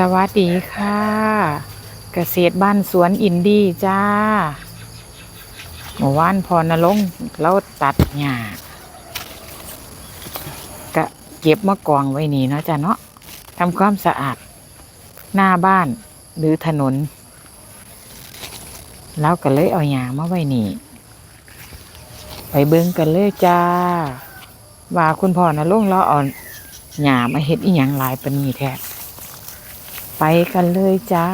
สวัสดีค่ะ เกษตรบ้านสวนอินดี้จ้าเมื่อวานพอนลงเราตัดหญ้ากะเก็บมากองไว้นี่เนาะจ้ะเนาะทำความสะอาด หน้าบ้านหรือถนน แล้วก็เลยเอาหญ้ามาไว้นี่ ไปเบิ่งกันเลยจ้า ว่าคุณพ่อนลงเราเอาหญ้ามาเฮ็ดอีหยังหลายปนนี้แท้ ไปกันเลยจ้า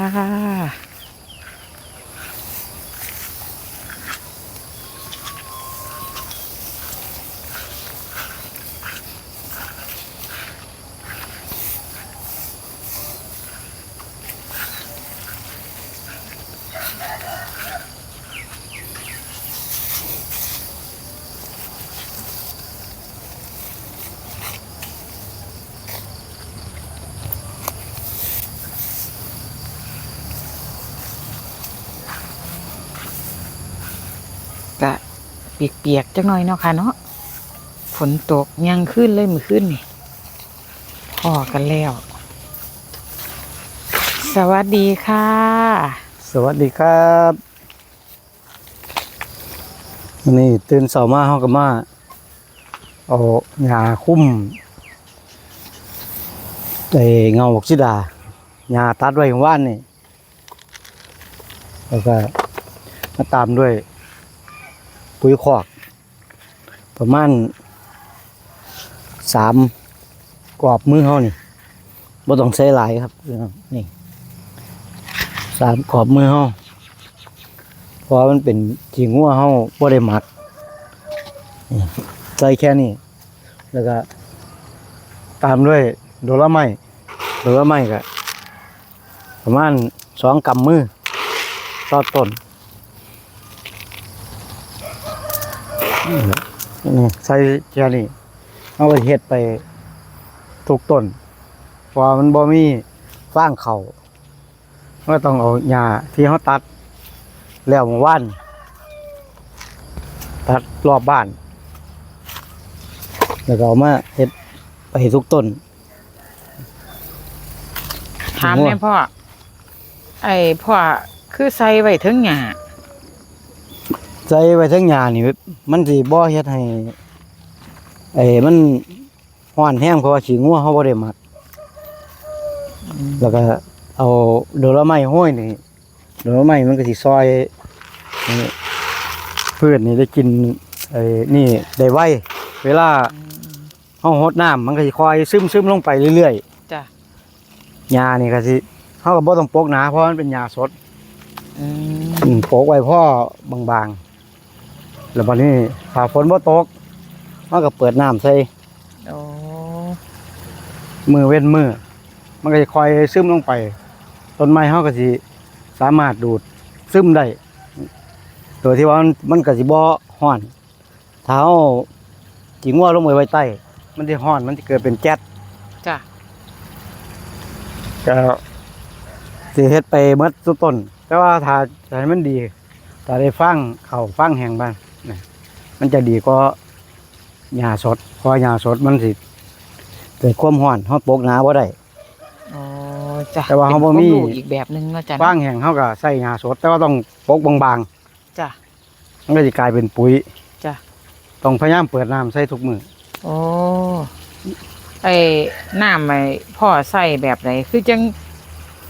เปียกๆจังหน่อยเนาะค่ะเนาะฝนตกยังขึ้นเลยมือขึ้นนี่พอกันแล้ว สวัสดีค่ะ สวัสดีครับวันนี่ตื่นเสามาเฮาก็มาเอาหญ้าคุ้มไอ้เงาบอกสิดาหญ้าตัดไว้ของว่านนี่แล้วก็มาตามด้วย ปุ๋ยคอก ประมาณสามกรอบมือเฮานี่บ่ต้องใช้หลายครับนี่สามขอบมือเฮาเพราะมันเป็นจีงัวเฮาบ่ได้หมักนี่ใส่แค่นี้แล้วก็ ตามด้วยโดละไม้โดละไม้ก็ประมาณสองกำมือต่อต้น นี่ใส่แค่นี้เอาไปเฮ็ดไปทุกต้นเพราะว่ามันบ่มีฟางเขาก็ต้องเอาหญ้าที่เขาตัด แล้วมาว่านตัดรอบบ้าน แล้วก็เอามาเฮ็ดไปให้ทุกต้นถามแม่พ่อ ไอ้พ่อคือใส่ไว้ถึงหญ้า ใจไว้ทั้งหญ้านี่มันสิบ่เฮ็ดให้ไอ้มันฮ้อนแห้งเพราะว่าขี้งัวเขาบ่ได้หมักแล้วก็เอาโดละไม้ห้อยนี่โดละไม้มันก็สิซอยนี่พืชนี่ได้กินไอ้นี่ได้ไวเวลาเฮาหดน้ำมันก็สิคอยซึมซึมลงไปเรื่อยจ้ะๆหญ้านี่ก็สิเฮาก็บ่ต้องปกหนาเพราะมันเป็นหญ้าสดอืมอืมปกไว้พอบางๆ แล้วบัดนี้ถ้าฝนบ่ตกเฮาก็เปิดน้ำใส่โอ้มือเว้นมือ มันก็จะคอยซึมลงไป ต้นไม้เฮาก็สิสามารถดูดซึมได้โดยที่ว่ามันมันก็สิบ่ฮ้อนถ้าเฮาจิงัวลงไปไว้ใต้ มันสิฮ้อนมันสิเกิดเป็นแก๊สจ้ะก็สิเฮ็ดไปหมดทุกต้น แต่ว่าถ้าถ้าให้มันดีถ้าได้ฟังเข้าฟังแห้งบ้างนะ มันจะดีกว่าหญ้าสดเพราะหญ้าสดมันสิเกิดความร้อนเฮาปลูกหนาบ่ได้โอ้จ้ะแต่ว่าเขาบ่ป็นควมีรู้อีกแบบหนึงเนาะจ้ะฟางแห้งเขาก็ใส่หญ้าสด แต่ว่าต้องปกบางจ้ะ ๆมันก็จะกลายเป็นปุ๋ยจ้ะ ต้องพยายามเปิดน้ำใส่ทุกมือโอ้ไอ้น้ำไอ้พ่อใส่แบบไหนคือจัง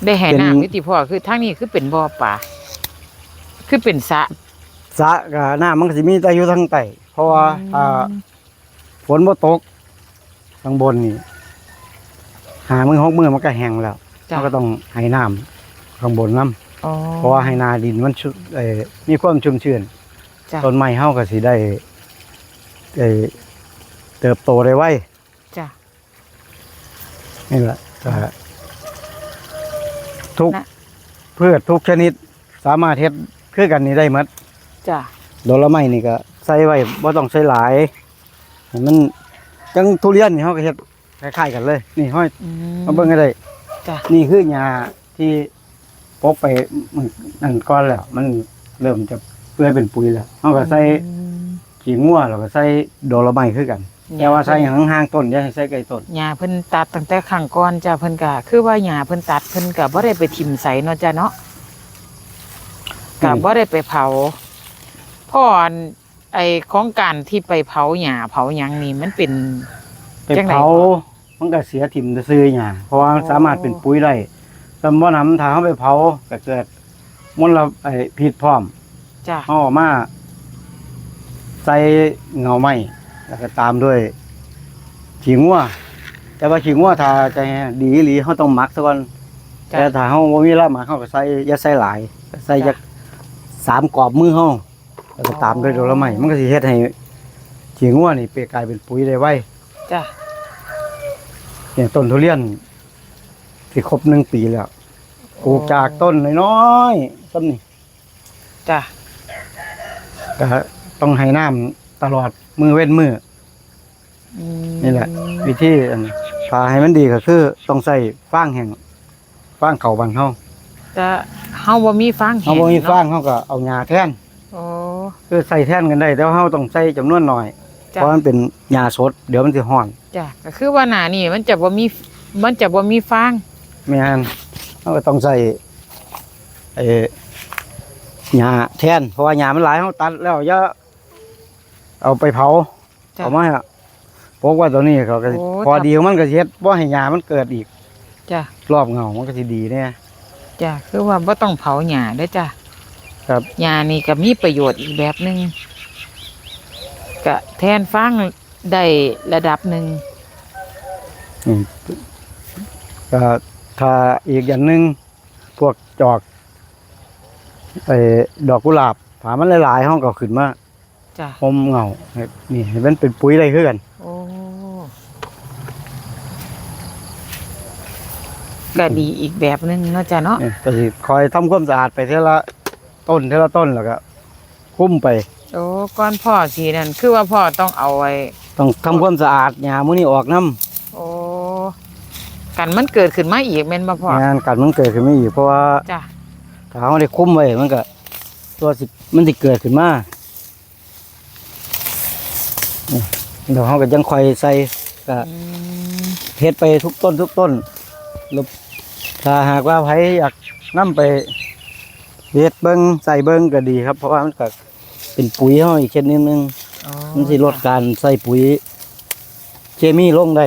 ได้แห่น้ำนิติพ่อคือทางนี้คือเป็นบ่อป่าคือเป็นสระ สระกับน้ำมันก็สิมีแต่อยู่ทางใต้เพราะว่าอ่าฝนบ่ตกข้างบนนี่หามือหกมือมันก็แห้งแล้วจ้ะ มันก็ต้องให้น้ำข้างบนน้อ๋อำเพราะว่าให้นาดินมันชุเอ่อมีความชุ่มชื้นจ้ะ ต้นไม้เฮาก็สิได้เอ่อเติบโตได้ไวจ้ะ นี่แหละก็ทุกนะ พืชทุกชนิด สามารถเฮ็ดคือกันนี้ได้หมด จ้ะดอกละไม้นี่ก็ใส่ไว้บ่ต้องใส่หลายให้มันจังทุเรียนนี่เฮาก็เฮ็ดคล้ายๆกันเลย นี่ห้อยอืมมาเบิ่งกันได้จ้ะนี่คือหญ้าที่ปกไปมื้อนั่นก่อนแล้ว มันเริ่มจะเปื่อยเป็นปุ๋ยแล้วเฮาก็ใส่อืมขี้งัวแล้วก็ใส่ดอกละไม้คือกัน แต่ว่าใส่ห่างๆต้นอย่าให้ใส่ใกล้ต้นหญ้าเพิ่นตัดตั้งแต่ข้างก่อนจ้ะเพิ่นก็คือว่าหญ้าเพิ่นตัดเพิ่นก็บ่ได้ไปทิ่มใส่เนาะจ้ะเนาะก็บ่ได้ไปเผา พ่ออันไอ้ของการที่ไปเผาหญ้าเผาหยังนี่มันเป็น ไปจังไหนเผามันก็เสียถิ่มซื่อๆหยังเพราะว่ามันสามารถเป็นปุ๋ยได้สมบ่นำถ้าเฮาไปเผาก็เกิดมลไอ้พิษพร้อมจ้ะเฮาเอามาใส่เงาไม้แล้วก็ตามด้วยขี้งัวแต่ว่าขี้งัวถ้าจะดีอีหลีเฮาต้องหมักซะก่อนจ้ะแต่ถ้าเฮาบ่มีเวลาหมักเฮาก็ใส่อย่าใส่หลายใส่จ้ะจักสามกรอบมือเฮา แล้วก็ตามด้วยดอกละไม้มันก็สิเฮ็ดให้ขี้งัวนี่เปกลายเป็นปุ๋ยได้ไวจ้ะเนี่ยต้นทุเรียนสิครบหนึ่งปีแล้วปลูกจากต้นน้อยๆต้นนี้จ้ะก็ต้องให้น้ำตลอดมือเว้นมืออืมนี่แหละ วิธีอันพาให้มันดีก็คือต้องใส่ฟางแห้งฟางเขาบันเฮาแต่เฮาบ่มีฟางเฮาแห้งบ่มีเนะฟางเฮาก็เอาหญ้าแทนโอ้ คือใส่แทนกันได้ แต่ว่าเฮาต้องใส่จำนวนน้อย จ้ะเพราะมันเป็นหญ้าสด เดี๋ยวมันสิฮ้อนจ้ะก็คือว่าหน้านี่มันจะบ่มีมันจะบ่มีฟางแม่นเฮาก็ต้องใส่ไอ้หญ้าแทนเพราะว่าหญ้ามันหลายเฮาตัดแล้วอย่าเอาไปเผาจ้ะ เอามาอะพกว่าตัวนี้เขาก็สิโอ้พอดีของมันก็สิเฮ็ดบ่ให้หญ้ามันเกิดอีก จ้ะรอบเงามันก็สิดีแน่จ้ะคือว่าบ่ต้องเผาหญ้าเด้อจ้ะ ครับหญ้านี่ก็มีประโยชน์อีกแบบหนึงก็แทนฟางได้ระดับหนึ่งอืมก็ถ้าอีกอย่างหนึงพวกจอกไอ้ดอกกุหลาบผามันหลายๆห้องก็ขึ้นมาจ้ะหมเงาให้นี่ให้มันเป็นปุ๋ยได้คือกัน โอ้ก็ดีอีกแบบหนึงเนาะจ้ะเนาะนี่ก็สิคอยทำความสะอาดไปเท่าละ ต้นเท่าละต้นแล้วก็คุ้มไป โอ้ก่อนพ่อสีนั่นคือว่าพ่อต้องเอาไว้ ต้องทำความสะอาดหญ้ามื้อนี้ออกน้โอ้กันมันเกิดขึ้นมาอีกแม่นบ่พ่อำงานกัดมันเกิดขึ้นมาอีกเพราะว่าจ้ะถ้าเราได้คุ้มไว้มันก็ตัวสิมันสิเกิดขึ้นมานี่เดี๋ยวเราก็ยังคอยใส่ก็ อืมเฮ็ดไปทุกต้นทุกต้นแล้วถ้าหากว่าไผอยากนํไป เฮ็ดเบิ่งใส่เบิ่งก็ดีครับ เพราะว่ามันก็เป็นปุ๋ยเฮาอีกชนิดนึงโอ้มันสิลดการใส่ปุ๋ย เคมีลงได้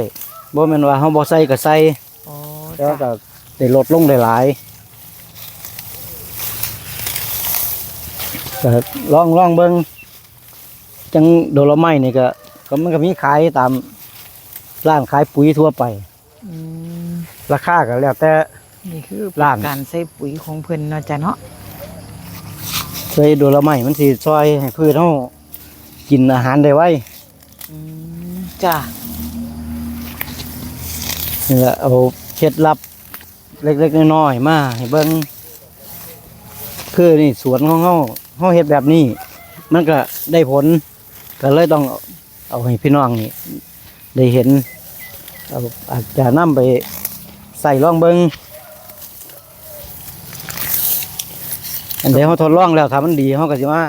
บ่แม่นว่าเฮาบ่ใส่ก็ใส่โอ้แต่ว่าจ้ะก็ได้ลดลงได้หลายก็ลองลองเบิ่งจังโดโลไม้นี่ก็ก็มันก็มีขายตามร้านขายปุ๋ยทั่วไปอืมราคาก็แล้วแต่นี่คือร้านการใส่ปุ๋ยของเพิ่นเนาะจ้ะเนาะ เคยโดโลไม้มันสิช่วยให้พืชเฮากินอาหารได้ไวอืมจ้ะนี่แหละเอาเคล็ดลับ เล็กๆน้อยๆมาให้เบิ่งคือนี่สวนของเฮาเฮาเฮ็ดแบบนี้ มันก็ได้ผล ก็เลยต้องเอาให้พี่น้องนี่ ได้เห็น เอาอาจจะนํไปใส่ลองเบิง อันเดียวเขาทดลองแล้วถ้ามันดีเขาก็สิมา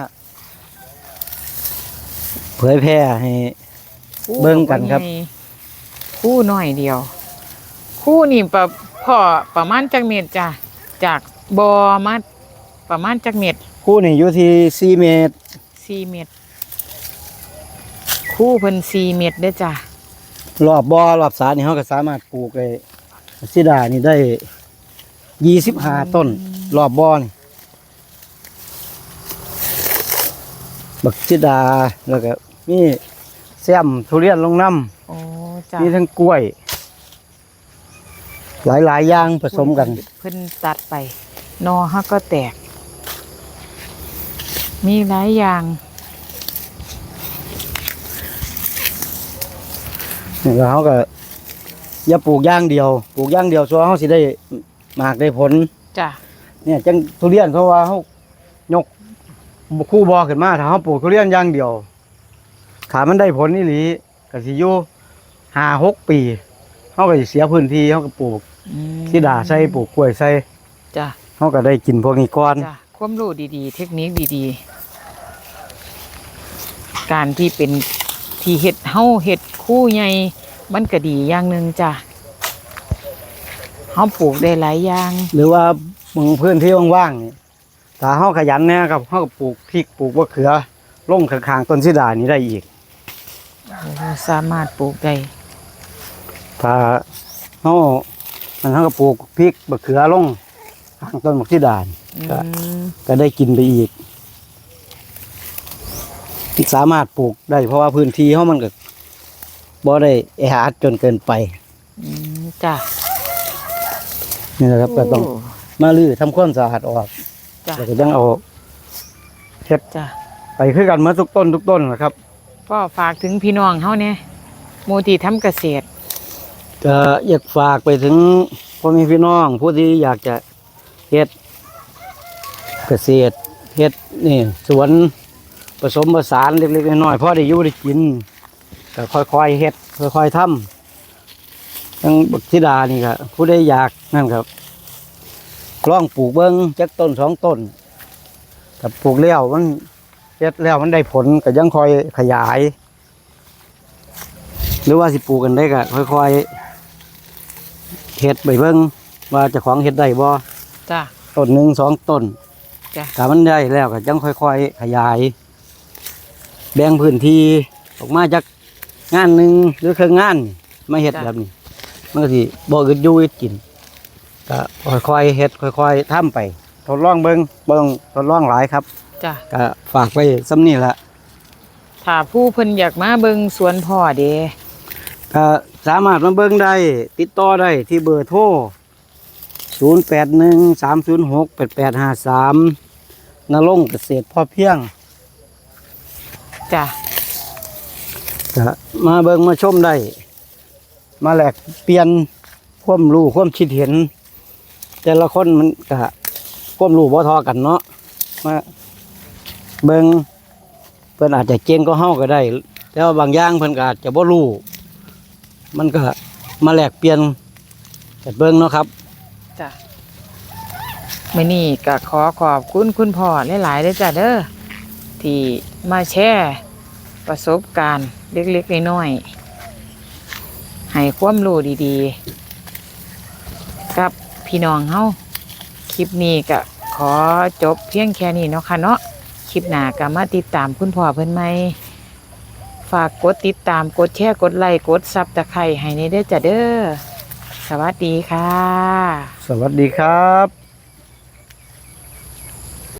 เผยแพร่ให้คู่เบิ่งกันครับใหญ่คู่น้อยเดียว คู่นี่ประพ่อประมาณจักเม็ดจ้ะจากบ่อมาประมาณจักเม็ดคู่นี่อยู่ที่สี่เมตรสี่เม็ดคู่เพิ่นสี่เม็ดเด้อจ้ะรอบบ่อรอบสานี่เขาก็สามารถปลูกไอ้ซิดานี่ได้ยี่สิบห้าต้น รอบบ่อนี่ บักซิดาแล้วก็มีแซมทุเรียนลงน้โอ้จ้ะำมีทั้งกล้วย หลายๆอย่างผสมกัน เพิ่นตัดไปนอฮักก็แตก มีหลายอย่างนี่แล้วเขาก็อย่าปลูกอย่างเดียว ปลูกอย่างเดียวซัวเขาสิได้หมากได้ผล จ้ะเนี่ยจังทุเรียนเพราะว่าเขายก คู่บอขึ้นมาถ้าเขาปลูกทุเรียนอย่างเดียวถ้ามันได้ผลนี่หลีก็สิอยู่ห้าหกปีเขาก็สิเสียพื้นที่เขาก็ปลูกอืมที่ดาใส่ปลูกกล้วยใส่จ้ะเขาก็ได้กินพวกนี้ก่อน จ้ะความรู้ดีๆ เทคนิคดีๆ การที่เป็นที่เฮ็ดเฮาเฮ็ดคู่ใหญ่มันก็ดีอย่างหนึ่งจ้ะเฮาปลูกได้หลายอย่าง หรือว่าบางพื้นที่ว่างๆนี่ ถ้าเฮาขยันแน่ครับเฮาก็ปลูกพริกปลูกมะเขือลงข้างๆต้นสิดานี่ได้อีกเราสามารถปลูกได้ถ้าเฮามันเฮาก็ปลูกพริกมะเขือลงข้างต้นมะสิดานี่อืก็มก็ได้กินไปอีกสามารถปลูกได้ เพราะว่าพื้นที่เฮามันก็บ่ได้แออัดจนเกินไปอืมจ้ะนี่แหละครับก็ต้องโมาลื้อทำความสะอาดออก จ้ะ แล้วก็ยังเอาเฮ็ดจ้ะไปคือกันเหมาทุกต้นทุกต้นนะครับ พ่อฝากถึงพี่น้องเฮาเนี่ยหมู่ที่ทำเกษตร ก็อยากฝากไปถึงพ่อแม่พี่น้อง ผู้ที่อยากจะเฮ็ดเกษตรเฮ็ดนี่สวนผสมผสานเล็กๆน้อยๆพอได้อยู่ได้กินก็ค่อยๆเฮ็ดค่อยๆทำทั้งบักธิดานี่ก็ผู้ใดอยากนั่นครับ ลองปลูกเบิ้งจักต้นสองต้นถ้าปลูกแล้วมันเฮ็ดแล้วมันได้ผลก็ยังค่อยขยาย หรือว่าสิปลูกกันได้ก็ค่อยๆเฮ็ดไปเบิ่งว่าเจะของเฮ็ดได้บ่จ้ะต้นหนึ่งสองต้นจ้ะถ้ามันได้แล้วก็จังค่อยๆขยาย แบ่งพื้นที่ออกมาจากงานหนึ่งหรือเครื่องงานมาเฮ็ดแบบนี้มันก็สิบ่อึดอยู่อึดกิน ก็ค่อยๆเฮ็ดค่อยๆทำไป ทดลองเบิ่งบ่ต้องทดลองหลายครับจ้ะก็ฝากไว้ซ้ำนี้ละถ้าผู้เพิ่นอยากมาเบิ่งสวนพ่อเด้ก็สามารถมาเบิ่งได้ติดต่อได้ที่เบอร์โทร0 8 1 3 0 6 8 8 5 3นรงค์เกษตรพอเพียงจ้ะก็มาเบิ่งมาชมได้ มาแลกเปลี่ยนความรู้ความคิดเห็น แต่ละคนมันก็ความรู้บ่ทอกันเนาะมาเบิงเพิ่นอาจจะเก่งก็เฮาก็ได้แต่ว่าบางอย่างเพิ่นก็อาจจะบ่รู้มันก็มาแลกเปลี่ยนกันเบิงเนาะครับจ้ะมื้อนี้ก็ขอขอบคุณคุณพ่อหลายๆเด้อจ้ะเด้อที่มาแชร์ประสบการณ์เล็กๆน้อยๆให้ความรู้ดีๆ กับ พี่น้องเฮาคลิปนี้ก็ขอจบเพียงแค่นี้เนาะค่ะเนาะคลิปหน้าก็มาติดตามคุณพ่อเพิ่นไหมฝากกดติดตามกดแชร์กดไลค์กดซับตะไคร้ให้ในเด้อจ้ะเด้อสวัสดีค่ะ สวัสดีครับ